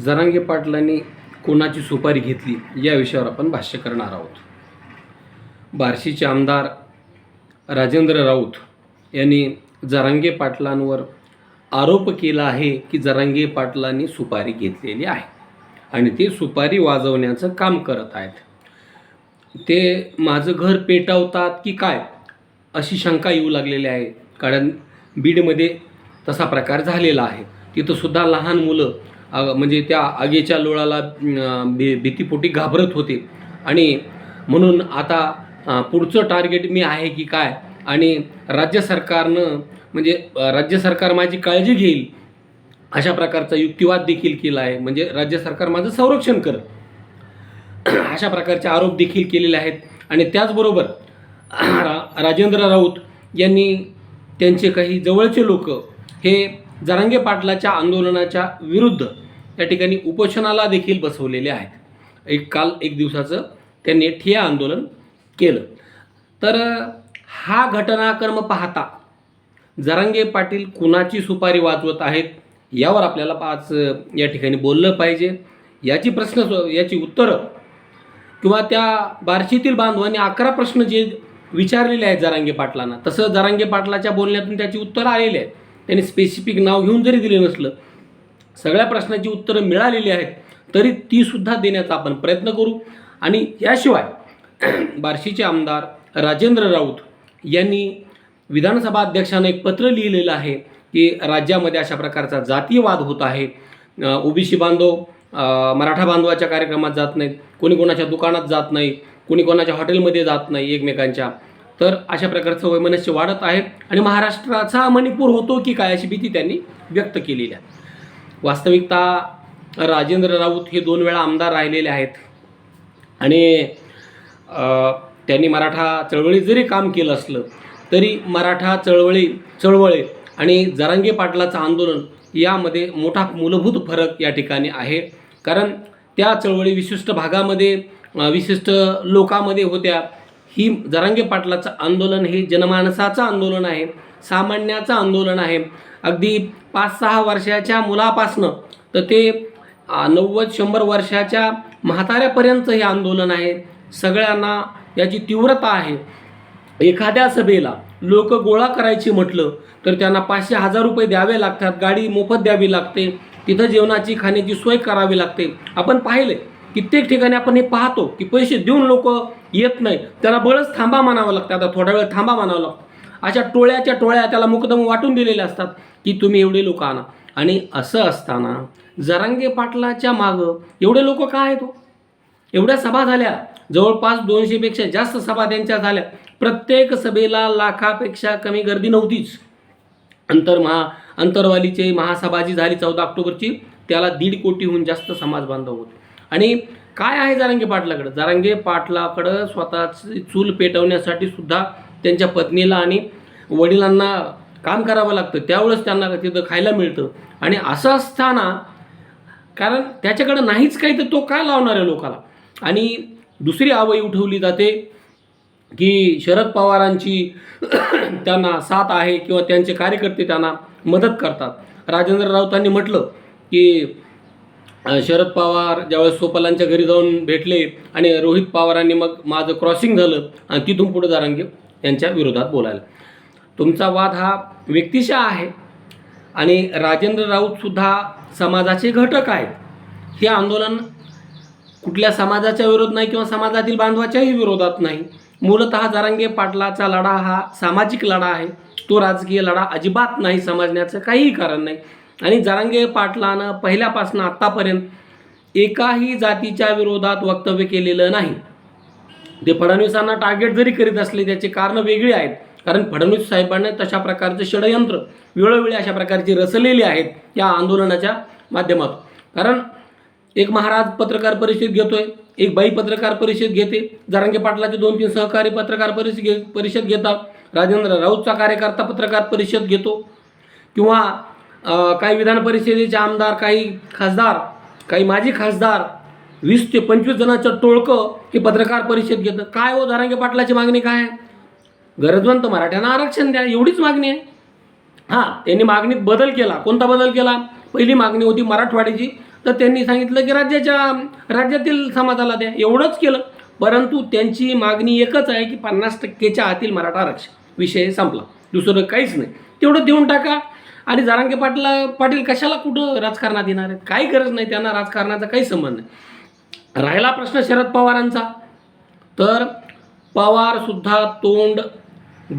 जरांगे पाटलांनी कोणाची सुपारी घेतली या विषयावर आपण भाष्य करणार आहोत. बार्शीचे आमदार राजेंद्र राऊत यांनी जरांगे पाटलांवर आरोप केला आहे की जरांगे पाटलांनी सुपारी घेतलेली आहे आणि ते सुपारी वाजवण्याचं काम करत आहेत. ते माझं घर पेटवतात की काय अशी शंका येऊ लागलेली आहे. कारण बीडमध्ये तसा प्रकार झालेला आहे. तिथं सुद्धा लहान मुलं म्हणजे त्या आगीच्या लोळाला भी भीतीपोटी घाबरत होते. आणि म्हणून आता पुढचं टार्गेट मी आहे की काय? आणि राज्य सरकारनं म्हणजे राज्य सरकार माझी काळजी घेईल. अशा प्रकारचा युक्तिवाद देखील केला आहे. म्हणजे राज्य सरकार माझं संरक्षण कर. अशा प्रकारचे आरोप देखील केलेले आहेत. आणि त्याचबरोबर रा राजेंद्र राऊत यांनी त्यांचे काही जवळचे लोक हे जरांगे पाटलाच्या आंदोलनाच्या विरुद्ध या ठिकाणी उपोषणाला देखील बसवलेले आहेत. एक काल एक दिवसाचं त्यांनी ठिया आंदोलन केलं. तर हा घटनाक्रम पाहता जरांगे पाटील कुणाची सुपारी वाजवत आहेत यावर आपल्याला पाच या ठिकाणी बोललं पाहिजे. याची प्रश्न याची उत्तरं किंवा त्या बार्शीतील बांधवांनी अकरा प्रश्न जे विचारलेले आहेत जरांगे पाटलांना तसं जरांगे पाटलाच्या बोलण्यातून त्याची उत्तरं आलेली आहेत. त्यांनी स्पेसिफिक नाव घेऊन जरी दिले नसलं सगळ्या प्रश्नाची उत्तरं मिळालेली आहेत तरी तीसुद्धा देण्याचा आपण प्रयत्न करू. आणि याशिवाय बार्शीचे आमदार राजेंद्र राऊत यांनी विधानसभा अध्यक्षांना एक पत्र लिहिलेलं आहे की राज्यामध्ये अशा प्रकारचा जातीयवाद होत आहे. ओबीसी बांधव मराठा बांधवाच्या कार्यक्रमात जात नाहीत कोणी कोणाच्या दुकानात जात नाही कोणी कोणाच्या हॉटेलमध्ये जात नाही एकमेकांच्या. तर अशा प्रकारचं वैमनस्य वाढत आहे आणि महाराष्ट्राचा मणिपूर होतो की काय अशी भीती त्यांनी व्यक्त केलेली आहे. वास्तविकता राजेंद्र राऊत हे दोन वेळा आमदार राहिलेले आहेत. आणि त्यांनी मराठा चळवळीत जरी काम केलं असलं तरी मराठा चळवळी चळवळे आणि जरांगे पाटलाचं आंदोलन यामध्ये मोठा मूलभूत फरक या ठिकाणी आहे. कारण त्या चळवळी विशिष्ट भागामध्ये विशिष्ट लोकामध्ये होत्या. ही जरांगे पाटलाचं आंदोलन हे जनमानसाचं आंदोलन आहे. सामान्याचं आंदोलन आहे. अगदी पाच सहा वर्षाच्या मुलापासनं तर ते नव्वद शंभर वर्षाच्या म्हाताऱ्यापर्यंत हे आंदोलन आहे. सगळ्यांना याची तीव्रता आहे. एखाद्या सभेला लोक गोळा करायची म्हटलं तर त्यांना पाचशे हजार रुपये द्यावे लागतात. गाडी मोफत द्यावी लागते. तिथं जेवणाची खाण्याची सोय करावी लागते. आपण पाहिले कित्येक ठिकाणी आपण हे पाहतो की पैसे देऊन लोक येत नाही त्यांना बळच थांबा मानावं लागतं. आता थोडा वेळ थांबा मानावं लागतं. अशा टोळ्याच्या टोळ्या त्याला मुकदम वाटून दिलेले असतात की तुम्ही एवढे लोक आणा. आणि असं असताना जरांगे पाटलाच्या मागं एवढे लोक का आहेत हो? एवढ्या सभा झाल्या. जवळपास दोनशेपेक्षा जास्त सभा त्यांच्या झाल्या. प्रत्येक सभेला लाखापेक्षा कमी गर्दी नव्हतीच. अंतर महा अंतरवालीचे महासभा जी झाली चौदा ऑक्टोबरची त्याला दीड कोटीहून जास्त समाज बांधव होते. आणि काय आहे जारांगे पाटलाकडं? जारांगे पाटलाकडं स्वतःची चूल पेटवण्यासाठी सुद्धा त्यांच्या पत्नीला आणि वडिलांना काम करावं लागतं. त्यावेळेस त्यांना तिथं खायला मिळतं. आणि असं असताना कारण त्याच्याकडं नाहीच काही तर तो काय लावणार आहे लोकाला? आणि दुसरी आवई उठवली जाते की शरद पवारांची त्यांना साथ आहे किंवा त्यांचे कार्यकर्ते त्यांना मदत करतात. राजेंद्र राऊतांनी म्हटलं की शरद पवार ज्यावेळेस सोपालांच्या घरी जाऊन भेटले आणि रोहित पवारांनी मग माझं क्रॉसिंग झालं आणि तिथून पुढे जारांगे. यांच्या विरोधात बोलायला. तुमचा वाद हा व्यक्तिशा आहे आणि राजेंद्र राऊतसुद्धा समाजाचे घटक आहेत. हे आंदोलन कुठल्या समाजाच्या विरोध नाही किंवा समाजातील बांधवाच्याही विरोधात नाही. मूलतः जारांगे पाटलाचा लढा हा सामाजिक लढा आहे. तो राजकीय लढा अजिबात नाही समजण्याचं काहीही कारण नाही. आणि जारांगे पाटलानं पहिल्यापासून आत्तापर्यंत एकाही जातीच्या विरोधात वक्तव्य केलेलं नाही. ते फडणवीसांना टार्गेट जरी करीत असले त्याचे कारणं वेगळी आहेत. कारण फडणवीस साहेबांनी तशा प्रकारचं षडयंत्र वेळोवेळी अशा प्रकारची रचलेली आहेत या आंदोलनाच्या माध्यमातून. कारण एक महाराज पत्रकार परिषद घेतोय एक बाई पत्रकार परिषद घेते. जारांगे पाटलाचे दोन तीन सहकारी पत्रकार परिषद घे परिषद घेतात. राजेंद्र राऊतचा कार्यकर्ता पत्रकार परिषद घेतो. किंवा काही विधान परिषदेचे आमदार काही खासदार काही माजी खासदार वीस ते पंचवीस जणांचं टोळकं हे पत्रकार परिषद घेतं. काय हो धारांगे पाटलाची मागणी काय आहे? गरजवंत मराठ्यांना आरक्षण द्या एवढीच मागणी आहे. हां त्यांनी मागणीत बदल केला. कोणता बदल केला? पहिली मागणी होती मराठवाड्याची. तर त्यांनी सांगितलं की राज्याच्या राज्यातील समाजाला द्या. एवढंच केलं. परंतु त्यांची मागणी एकच आहे की पन्नास टक्केच्या आतील मराठा आरक्षण. विषय संपला. दुसरं काहीच नाही. तेवढं देऊन टाका. आणि जारांगे पाटला पाटील कशाला कुठं राजकारणात येणार आहेत? काही गरज नाही. त्यांना राजकारणाचा काही संबंध नाही. राहिला प्रश्न शरद पवारांचा. तर पवारसुद्धा तोंड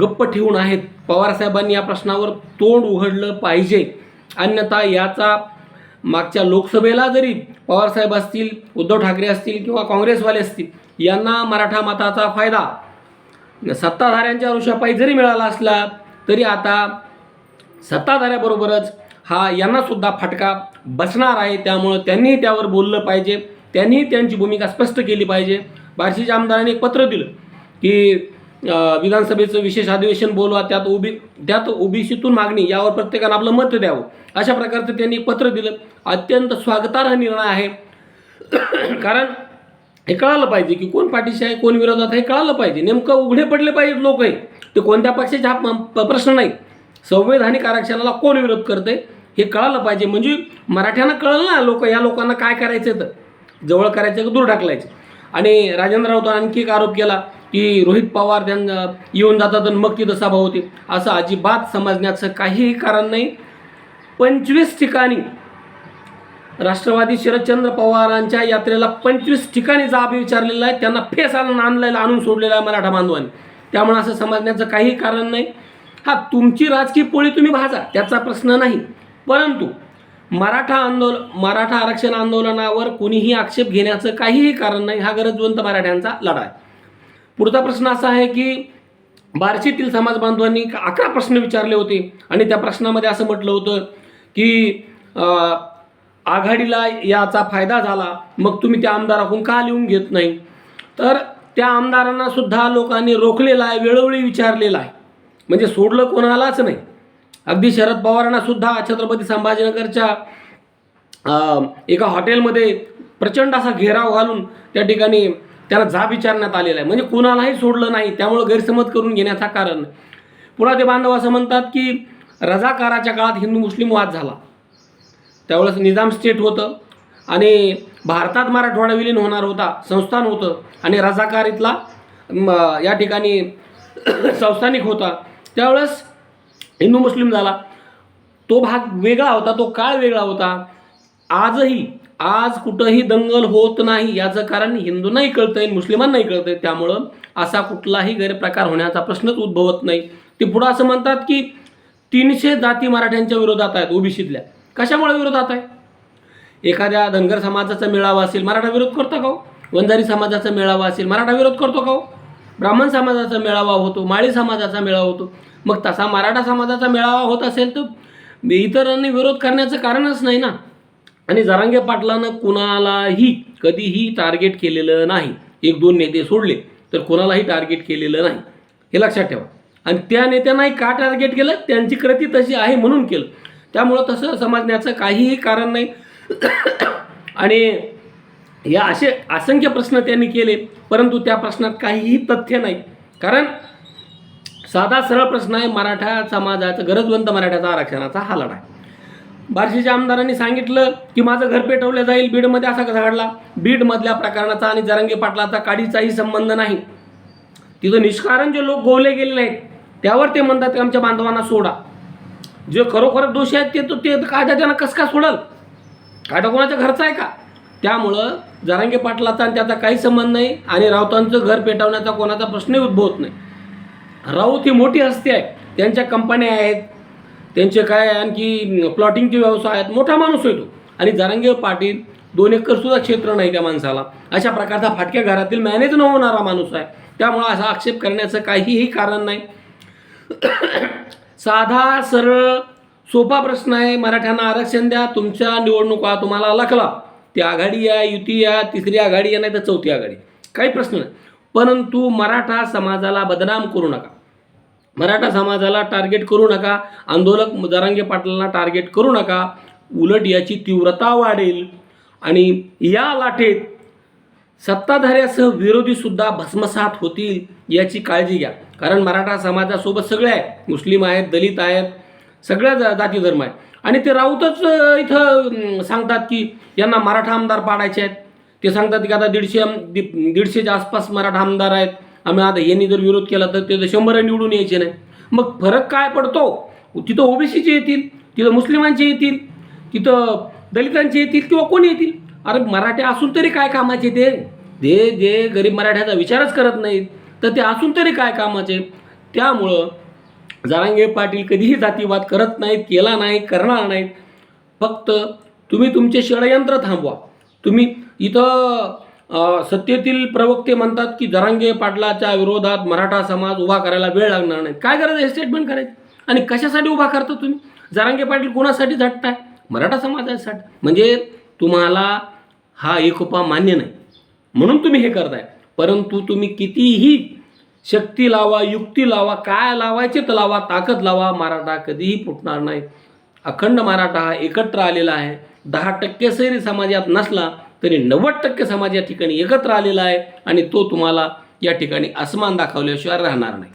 गप्प ठेवून आहेत. पवारसाहेबांनी या प्रश्नावर तोंड उघडलं पाहिजे. अन्यथा याचा मागच्या लोकसभेला जरी पवारसाहेब असतील उद्धव ठाकरे असतील किंवा काँग्रेसवाले असतील यांना मराठा मताचा फायदा. सत्ताधाऱ्यांच्या ऋषापायी जरी मिळाला असला तरी आता सत्ताधाऱ्याबरोबरच हा यांनासुद्धा फटका बसणार आहे. त्यामुळं त्यांनी त्यावर बोललं पाहिजे. त्यांनी त्यांची भूमिका स्पष्ट केली पाहिजे. बार्शीच्या आमदारांनी एक पत्र दिलं की विधानसभेचं विशेष अधिवेशन बोलवा त्यात ओबी त्यात ओबीसीतून मागणी यावर प्रत्येकानं आपलं मत द्यावं. अशा प्रकारचं त्यांनी पत्र दिलं. अत्यंत स्वागतार्ह निर्णय आहे. कारण हे कळालं पाहिजे की कोण पाठीशी आहे कोण विरोधात आहे हे कळालं पाहिजे. नेमकं उघडे पडले पाहिजेत लोक आहे ते कोणत्या पक्षाचे हा प- प- प्रश्न नाही. संवैधानिक आरक्षणाला कोण विरोध करते हे कळालं पाहिजे. म्हणजे मराठ्यांना कळलं ना लोक या लोकांना काय करायचं तर. जवळ करायचं की दूर ढकलायचं आणि राजेंद्र राऊत आणखी एक आरोप केला की रोहित पवार त्यांना येऊन जातात आणि मग तिथं सभा होते. असं अजिबात समजण्याचं काहीही कारण नाही. पंचवीस ठिकाणी राष्ट्रवादी शरदचंद्र पवारांच्या यात्रेला पंचवीस ठिकाणी जाब विचारलेला आहे. त्यांना फेस आणून आणलेला आणून सोडलेला आहे मराठा बांधवांनी. त्यामुळे असं समजण्याचं काही कारण नाही. हा तुमची राजकीय पोळी तुम्ही भाजा त्याचा प्रश्न नाही. परंतु मराठा आंदोलन मराठा आरक्षण आंदोलनावर कोणीही आक्षेप घेण्याचं काहीही कारण नाही हा गरजवंत मराठ्यांचा लढा आहे. पुढचा प्रश्न असा आहे की बार्शीतील समाज बांधवांनी अकरा प्रश्न विचारले होते आणि त्या प्रश्नामध्ये असं म्हटलं होतं की आघाडीला याचा फायदा झाला मग तुम्ही त्या आमदाराकडून का लिहून घेत नाही? तर त्या आमदारांना सुद्धा लोकांनी रोखलेला आहे वेळोवेळी विचारलेला आहे. म्हणजे सोडलं कोणालाच नाही. अगदी शरद पवारांना सुद्धा छत्रपती संभाजीनगरच्या एका हॉटेलमध्ये प्रचंड असा घेराव घालून त्या ठिकाणी त्याला जाब विचारण्यात आलेला आहे. म्हणजे कुणालाही सोडलं नाही त्यामुळं गैरसमज करून घेण्याचा कारण. पुन्हा ते बांधव असं म्हणतात की रजाकाराच्या काळात हिंदू मुस्लिम वाद झाला. त्यावेळेस निजाम स्टेट होतं आणि भारतात मराठवाडा विलीन होणार होता संस्थान होतं आणि रजाकार इथला या ठिकाणी संस्थानिक होता. त्यावेळेस हिंदू मुस्लिम झाला. तो भाग वेगळा होता तो काळ वेगळा होता. आजही आज कुठंही दंगल होत नाही याचं कारण हिंदूंनाही कळतं आहे मुस्लिमांनाही कळतं आहे त्यामुळं असा कुठलाही गैरप्रकार होण्याचा प्रश्नच उद्भवत नाही. ते पुढं असं म्हणतात की तीनशे जाती मराठ्यांच्या विरोधात आहेत ओबीसीतल्या. कशामुळे विरोधात आहे? एखाद्या धनगर समाजाचा मेळावा असेल मराठा विरोध करतो का हो? वंजारी समाजाचा मेळावा असेल मराठा विरोध करतो का हो? ब्राह्मण समाजाचा मेळावा होतो माळी समाजाचा मेळावा होतो. मग तसा मराठा समाजाचा मेळावा होत असेल तर इतरांनी विरोध करण्याचं कारणच नाही ना? आणि जरांगे पाटलानं कुणालाही कधीही टार्गेट केलेलं नाही. एक दोन नेते सोडले तर कोणालाही टार्गेट केलेलं नाही. हे लक्षात ठेवा. आणि त्या नेत्यांनाही का टार्गेट केलं? त्यांची कृती तशी आहे म्हणून केलं. त्यामुळं तसं समजण्याचं काहीही कारण नाही. आणि या असे असंख्य प्रश्न त्यांनी केले परंतु त्या प्रश्नात काहीही तथ्य नाही. कारण साधा सरळ प्रश्न आहे मराठा समाजाचा गरजवंत मराठ्याचा आरक्षणाचा हा लढा आहे. बार्शीच्या आमदारांनी सांगितलं की माझं घर पेटवलं जाईल बीडमध्ये असा कसा घडला? बीडमधल्या प्रकरणाचा आणि जरांगे पाटलाचा काडीचाही संबंध नाही. तिथं निष्कारण जे लोक गोवले गेलेले आहेत त्यावर ते म्हणतात की आमच्या बांधवांना सोडा. जे खरोखर दोषी आहेत ते तो ते कायदा त्यांना कसं का सोडल? कायदा कोणाच्या घरचा आहे का? त्यामुळं जरांगे पाटलाचा आणि त्याचा काही संबंध नाही आणि राऊतांचं घर पेटवण्याचा कोणाचा प्रश्नही उद्भवत नाही. राऊत ही मोठी हस्ती आहे. त्यांच्या कंपन्या आहेत. त्यांचे काय आणखी प्लॉटिंगचे व्यवसाय आहेत. मोठा माणूस होतो आणि जरांगे पाटील दोन एकरसुद्धा क्षेत्र नाही त्या माणसाला. अशा प्रकारचा फाटक्या घरातील मॅनेज न होणारा माणूस आहे. त्यामुळं असा आक्षेप करण्याचं काहीही कारण नाही. साधा सरळ सोपा प्रश्न आहे. मराठ्यांना आरक्षण द्या. तुमच्या निवडणुका तुम्हाला लखला ती आघाडी या युती या तिसरी आघाडी या नाही तर चौथी आघाडी. काही प्रश्न नाही. परंतु मराठा समाजाला बदनाम करू नका. मराठा समाजाला टार्गेट करू नका. आंदोलक जरांगे पाटलांना टार्गेट करू नका. उलट याची तीव्रता वाढेल. आणि या लाटेत सत्ताधाऱ्यासह विरोधीसुद्धा भस्मसात होतील याची काळजी घ्या. कारण मराठा समाजासोबत सगळे आहेत. मुस्लिम आहेत दलित आहेत. सगळ्या जा जाती धर्म आहे. आणि ते राऊतच इथं सांगतात की यांना मराठा आमदार पाडायचे आहेत. ते सांगतात की आता दीडशे आम- दीडशेच्या आसपास मराठा आमदार आहेत. आम्ही आता यांनी जर विरोध केला तर ते तर शंभर निवडून यायचे नाही. मग फरक काय पडतो? तिथं ओबीसीचे येतील तिथं मुस्लिमांचे येतील तिथं दलितांचे येतील किंवा कोण येतील? अरे मराठे असून तरी काय कामाचे ते? जे जे गरीब मराठ्याचा विचारच करत नाहीत. तर ते असून तरी काय कामाचे? त्यामुळं जरांगे पाटील कधीही जातीवाद करत नाहीत केला नाही करणार नाहीत. फक्त तुम्ही तुमचे षडयंत्र थांबवा. तुम्ही इथं सत्तेतील प्रवक्ते म्हणतात की जरांगे पाटलाच्या विरोधात मराठा समाज उभा करायला वेळ लागणार नाही. काय करायचं हे स्टेटमेंट करायचं? आणि कशासाठी उभा करता तुम्ही? जरांगे पाटील कोणासाठी झटताय? मराठा समाजासाठी. म्हणजे तुम्हाला हा एकोपा मान्य नाही. म्हणून तुम्ही हे करताय. परंतु तुम्ही कितीही शक्ती लावा युक्ती लावा काय लावायचे तर लावा ताकद लावा मराठा कधीही फुटणार नाही. अखंड मराठा हा एकत्र आलेला आहे. दहा टक्के सैरी समाजात नसला तरी नव्वद टक्के समाज या ठिकाणी एकत्र आलेला आहे आणि तो तुम्हाला या ठिकाणी आसमान दाखवल्याशिवाय राहणार नाही.